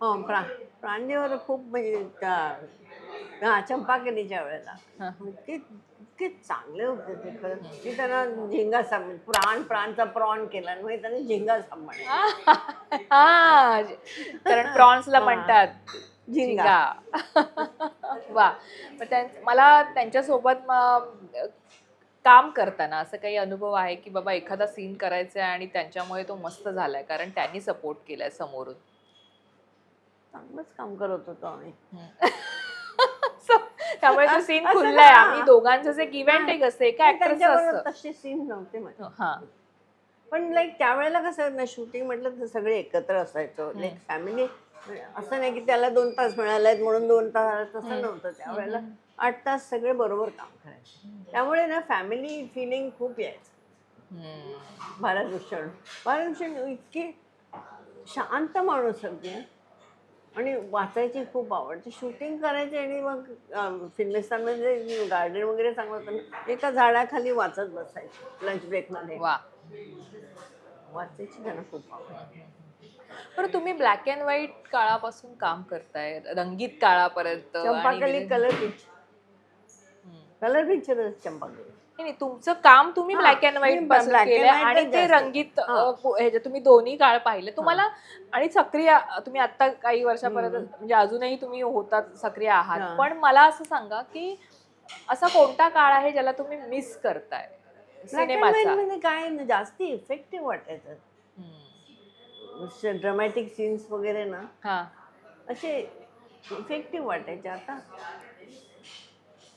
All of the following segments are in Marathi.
हो प्रा खूप म्हणजे त्या- हा चंपाकलीच्या वेळेला. इतके इतके चांगले होते ते खरंच की त्यांना झिंगा साम प्राण प्राणचा प्रॉन केला आणि मग त्यांनी झिंगा सांभाळ हा कारण प्रॉन्सला. म्हणतात झिंगा. वा. मग त्यां- मला त्यांच्यासोबत काम करताना असं काही अनुभव आहे की बाबा एखादा सीन करायचा आहे आणि त्यांच्यामुळे तो मस्त झालाय कारण त्यांनी सपोर्ट केलाय समोरून. चांगलंच काम करत होतो आम्ही. त्यामुळे तो सीन असं खुललाय. ना. आम्ही दोघांचं जे गिव्ह अँड टेक असते एका ऍक्टरचं त्यांच्याबरोबर असतं. तसे सीन नव्हते माझे हा पण लाईक त्यावेळेला कसं ना शूटिंग म्हटलं तर सगळे एकत्र असायचो. लाईक फॅमिली असं नाही की त्याला दोन तास मिळाले म्हणून दोन तास तसं नव्हतं. त्यावेळेला आठ तास सगळे बरोबर काम करायचे. त्यामुळे ना फॅमिली फिलिंग खूप यायचं. हम्म. भारत भूषण. भारत भूषण इतके शांत माणूस होते. आणि वाचायची खूप आवडते शूटिंग करायची आणि मग फिल्मिस्तानमध्ये गार्डन वगैरे चांगलं होतं एका झाडाखाली वाचत बसायचे लंच ब्रेकमध्ये वा. वाचायची त्यांना खूप आवड. बरं तुम्ही ब्लॅक अँड व्हाईट काळापासून काम करताय. रंगीत काळापर्यंत चंपाकली कलर पिक्चर. कलर पिक्चरच चंपाकली नाही तुमचं काम तुम्ही ब्लॅक अँड व्हाईटपासून white आणि ते. रंगीत हा. ह्याच्यात तुम्ही दोन्ही काळ पाहिले तुम्हाला आणि सक्रिय तुम्ही आता काही वर्षापर्यंत. म्हणजे अजूनही तुम्ही होतात सक्रिय आहात. पण मला असं सांगा की असा कोणता काळ आहे ज्याला तुम्ही मिस करताय सिनेमाचा काय जास्ती इफेक्टिव्ह वाटायचं. ड्रामॅटिक सीन्स वगैरे ना हा असे इफेक्टिव्ह वाटायचे आता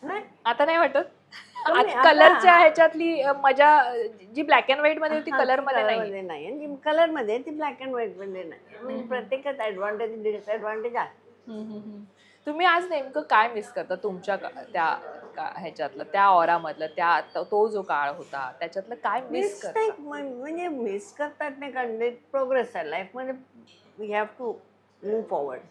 नाही आता नाही वाटत कलरच्या ह्याच्यातली मजा जी ब्लॅक अँड व्हाईटमध्ये होती कलरमध्ये नाही कलरमध्ये ती ब्लॅक अँड व्हाईटमध्ये नाही. म्हणजे प्रत्येकात ऍडव्हान्टेज डिसएडव्हान्टेज आहे. तुम्ही आज नेमकं काय मिस करता तुमच्या त्या ह्याच्यातलं त्या ऑरामधलं त्या तो- जो काळ होता त्याच्यातलं काय मिस करता? म्हणजे मिस करतात नाही कारण प्रोग्रेस आहे लाईफमध्ये we have to move forward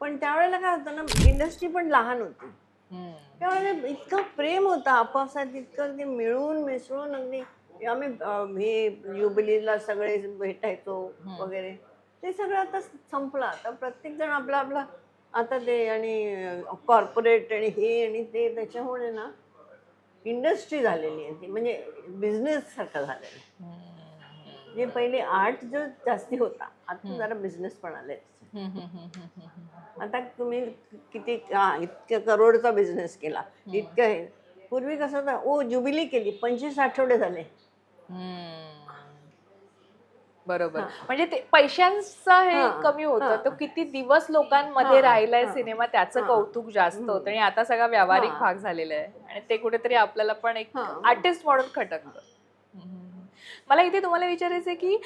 पण त्यावेळेला काय होतं ना इंडस्ट्री पण लहान होती. त्यावेळेला इतकं प्रेम होतं आपापसात इतकं ते मिळून मिसळून अगदी आम्ही अं, हे जुबिलीला सगळे भेटायचो. वगैरे. ते सगळं आता संपलं. आता प्रत्येक जण आपला आपला आता ते आणि कॉर्पोरेट आणि हे आणि ते त्याच्यामुळे ना इंडस्ट्री झालेली आहे ती. म्हणजे बिझनेस सारखं झालेलं आहे. हम्म. जे पहिले आर्ट जो जास्ती होता आता जरा बिझनेस पण आले. आता तुम्ही किती इतक्या करोडचा बिझनेस केला इतकं हे पूर्वी कसं होतं ओ जुबिली केली पंचवीस आठवडे झाले. बरोबर. म्हणजे ते पैशांचं हे कमी होतं. तो किती दिवस लोकांमध्ये राहिलाय. सिनेमा त्याचं. कौतुक जास्त होतं आणि आता सगळा व्यावहारिक. भाग झालेला आहे आणि ते कुठेतरी आपल्याला पण एक. आर्टिस्ट म्हणून खटकतं मला इथे तुम्हाला विचारायचं आहे की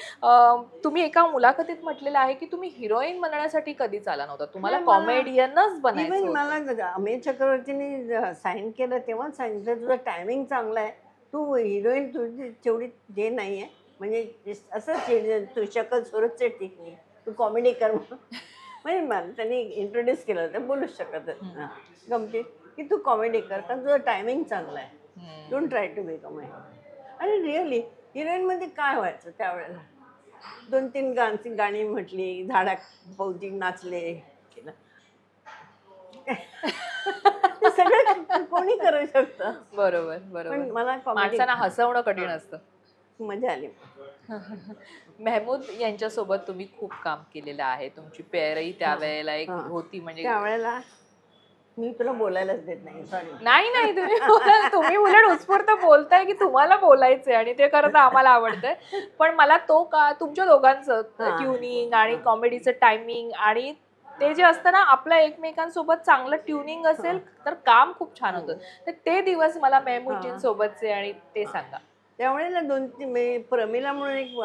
तुम्ही एका मुलाखतीत म्हटलेलं आहे की तुम्ही हिरोईन बनण्यासाठी कधीच आला नव्हता? तुम्हाला कॉमेडियनच बनायचं होतं. मला अमित चक्रवर्तीने साईन केलं तेव्हाच सांगितलं तुझं टायमिंग चांगलं आहे. तू हिरोईन तुझी तेवढी जे नाही आहे म्हणजे असं तू शकल सुरतचे ठीक नाही. तू कॉमेडी कर. म्हणजे मला त्यांनी इंट्रोड्यूस केलं होतं बोलूच शकत गमतीत की तू कॉमेडी कर कारण तुझं टायमिंग चांगलं आहे. Don't try to be comedy आणि रिअली हिरोईनमध्ये काय व्हायचं त्यावेळेला? दोन तीन गाणची गाणी म्हटली झाडा पौती नाचले केलं. सगळं कोणी करू शकतं? बरोबर पण बरोबर मला माणसांना हसवणं कठीण असतं. मजा आली. मेहमूद यांच्यासोबत तुम्ही खूप काम केलेलं आहे. तुमची पेअरही त्या हा, वेळेला एक हा. होती म्हणजे त्यावेळेला मी तुला बोलायलाच देत नाही सॉरी नाही नाही तुम्ही बोला- तुम्ही उलट उत्स्फूर्त बोलताय की तुम्हाला बोलायचंय आणि ते खरं तर आम्हाला आवडतंय. पण मला तो का तुमच्या दोघांचं हा. ट्युनिंग आणि कॉमेडीचं टायमिंग आणि ते जे असतं ना आपल्या एकमेकांसोबत चांगलं ट्युनिंग असेल तर काम खूप छान होतं. तर ते दिवस मला मेहमूदजींसोबतचे आणि ते सांगा. त्यावेळेला दोन तीन म्हणजे प्रमिला म्हणून एक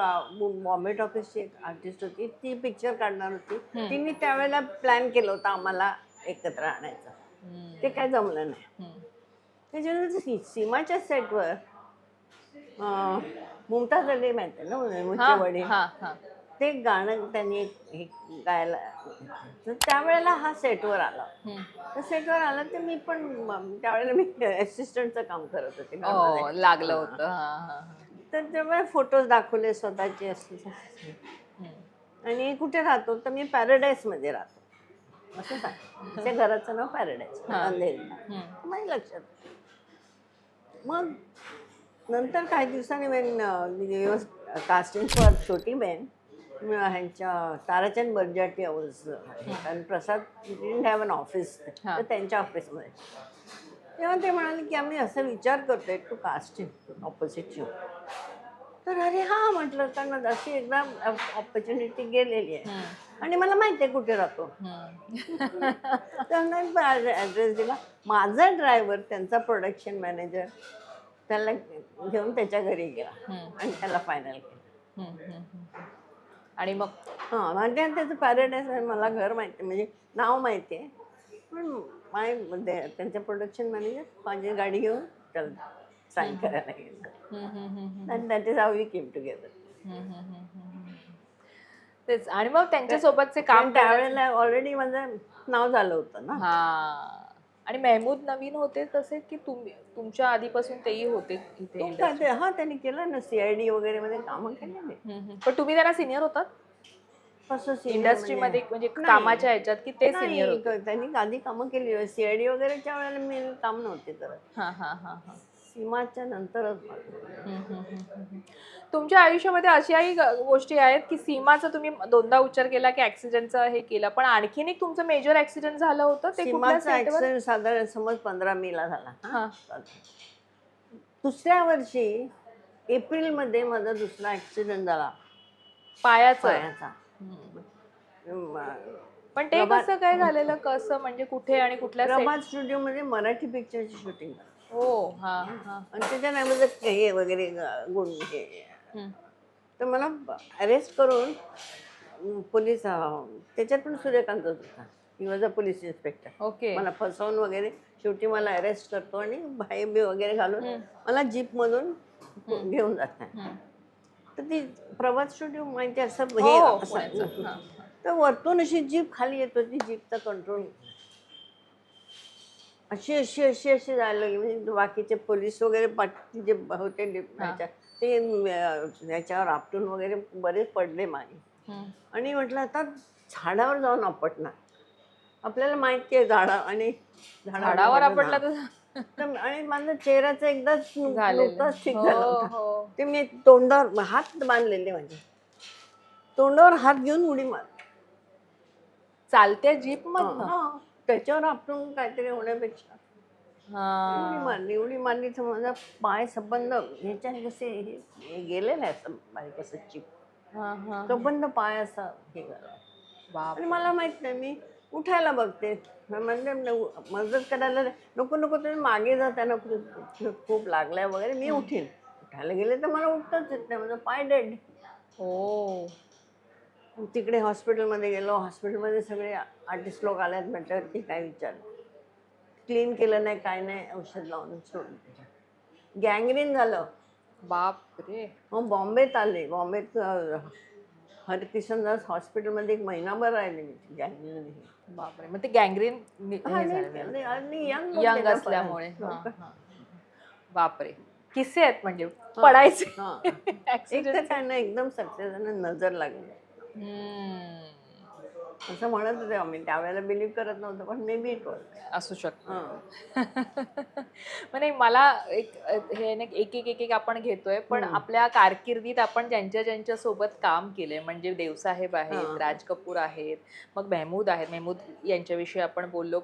बॉम्बे ऑफिसची एक आर्टिस्ट होती. ती पिक्चर काढणार होती. तिने त्यावेळेला प्लॅन केलं होतं आम्हाला एकत्र आणायचं. ते काय जमलं नाही. त्याच्यानंतर सीमाच्या सेटवर मुमताज अली माहिती ना मुंचे वडील. ते गाणं त्यांनी गायला त्यावेळेला हा सेटवर आला. तर सेटवर आला तर मी पण त्यावेळेला मी असिस्टंटचं काम करत होते हो. लागलं होतं. तर तेव्हा फोटोज दाखवले स्वतःचे असे हम्म. आणि कुठे राहतो तर मी पॅराडाईसमध्ये राहतो असं सांग घराचं नाव पॅराडाईज. अंधेरीला. नाही लक्षात मग नंतर काही दिवसांनी वेन कास्टिंग फॉर छोटी म, ह्यांच्या ताराचंद बर्जाटी आवर्स कारण Prasad didn't have an office. तर त्यांच्या ऑफिसमध्ये तेव्हा ते म्हणाले की आम्ही असं विचार करतोय टू कास्टिंग ऑपोजिट यू तर अरे हा म्हटलं कारण अशी एकदा ऑपॉर्च्युनिटी गेलेली आहे. आणि मला माहिती आहे कुठे राहतो. त्यांना ॲड्रेस दिला. माझा ड्रायव्हर त्यांचा प्रोडक्शन मॅनेजर त्याला घेऊन त्याच्या घरी गेला. आणि त्याला फायनल केलं. आणि मग? हां म्हणजे त्याचं पॅरेडाईज आहे मला घर माहिती आहे, म्हणजे नाव माहिती आहे. पण मायमध्ये त्यांचे प्रोडक्शन मॅनेजर माझी गाडी घेऊन त्याला साईन करायला गेलं. हाव वी केम टुगेदर हम्म. हम्म. हम्म. तेच आणि मग त्यांच्या सोबतचे काम त्यावेळेला ऑलरेडी माझं नाव झालं होतं ना हा आणि मेहमूद नवीन होते तसे की तुम्ही तुमच्या आधीपासून तेही होते इथे ते- हा त्यांनी केलं ना सीआयडी वगैरे मध्ये कामं केलेले. हम्म. पण तुम्ही त्यांना सिनियर होतात इंडस्ट्रीमध्ये म्हणजे नाही. कामाच्या ह्याच्यात की ते सिनियर त्यांनी आधी कामं केली सीआयडी वगैरेच्या वेळेला मी काम नव्हते करत हा हा हा हा सीमाच्या नंतरच. तुमच्या आयुष्यामध्ये अशाही गोष्टी आहेत की सीमाचा तुम्ही दोनदा उच्चार केला की ऍक्सिडेंटचा हे केला पण आणखीन एक तुमचं मेजर ऍक्सिडेंट झालं होतं ते सीमाचा ऍक्सिडेंट साधारण समज पंधरा मेला झाला. हा? हा दुसऱ्या वर्षी एप्रिलमध्ये माझा दुसरा ऍक्सिडेंट झाला. पायाचं. पायाचा. म- पण ते कसं काय झालेलं? कसं? म्हणजे कुठे आणि कुठल्या set? प्रभात स्टुडिओमध्ये मराठी पिक्चरची शूटिंग हो. हा हा. आणि त्याच्या नावामध्ये हे वगैरे ग- गुण हे. हम्म. तर मला अरेस्ट करून पोलीस अं, त्याच्यात पण सूर्यकांत होता. He was a police inspector okay. मला फसवून वगैरे शेवटी मला अरेस्ट करतो आणि भाई बी वगैरे घालून मला जीपमधून घेऊन जात नाही हम्म. तर ती प्रभात स्टुडिओ माहिती असं हो, हे हा. तर वरतून अशी जीप खाली येत होती जीपचा कंट्रोल अशी अशी अशी अशी जायला लागली म्हणजे बाकीचे पोलीस वगैरे बाकी जे होते ह्याच्या, ते याच्यावर आपटून वगैरे बरेच पडले मागे. आणि म्हटलं आता झाडावर जाऊन आपटणार. आपल्याला माहिती आहे झाडा आणि झाडावर आपटला तर आणि माझा चेहऱ्याचा एकदाच. नुकताच ठीक हो, झाला होता. हो. ते मी तोंडावर हात बांधलेले माझे. तोंडावर हात घेऊन उडी मार चालत्या जीप मधनं हा, त्याच्यावर आपण काहीतरी होण्यापेक्षा. हा. मारली उडी मारली तर माझा पाय संबंध ह्याच्या कसे हे गेलेलं आहे असं बारीक असं चिप. हा, हा. संबंध पाय असा हे झाला बाप. आणि मला माहीत नाही मी उठायला बघते. म्हणजे न- मदत करायला नको नको तुम्ही मागे जा त्यांना खूप खूप लागलाय वगैरे. मी उठेन. उठायला गेले तर मला उठताच येत नाही माझा पाय डेड. हो. तिकडे हॉस्पिटलमध्ये गेलो हॉस्पिटलमध्ये सगळे आर्टिस्ट लोक आल्यात म्हटल्यावरती काय विचार क्लीन केलं नाही काय नाही औषध लावून सोडून गँग्रीन झालं. बाप रे. मग बॉम्बेत आले. बॉम्बेत हरकिशनदास हॉस्पिटलमध्ये एक महिनाभर राहिले मी गँग्रीन बापरे मग ते गँग्रीन आणि यंग यंग असल्यामुळे. हा, हा. बापरे किस्से आहेत म्हणजे पडायचे. एक. तर काय नाही एकदम सक्सेस नजर लागली. असं म्हणत होते आम्ही. त्यावेळेला बिलीव्ह करत नव्हतं पण मे बी इट असू शकतं. हां. मग नाही मला एक हे एक एक एक एक आपण घेतोय पण आपल्या कारकिर्दीत आपण ज्यांच्या ज्यांच्या सोबत काम केलंय म्हणजे देवसाहेब आहेत. राज कपूर आहेत मग मेहमूद आहेत. मेहमूद यांच्याविषयी आपण बोललो.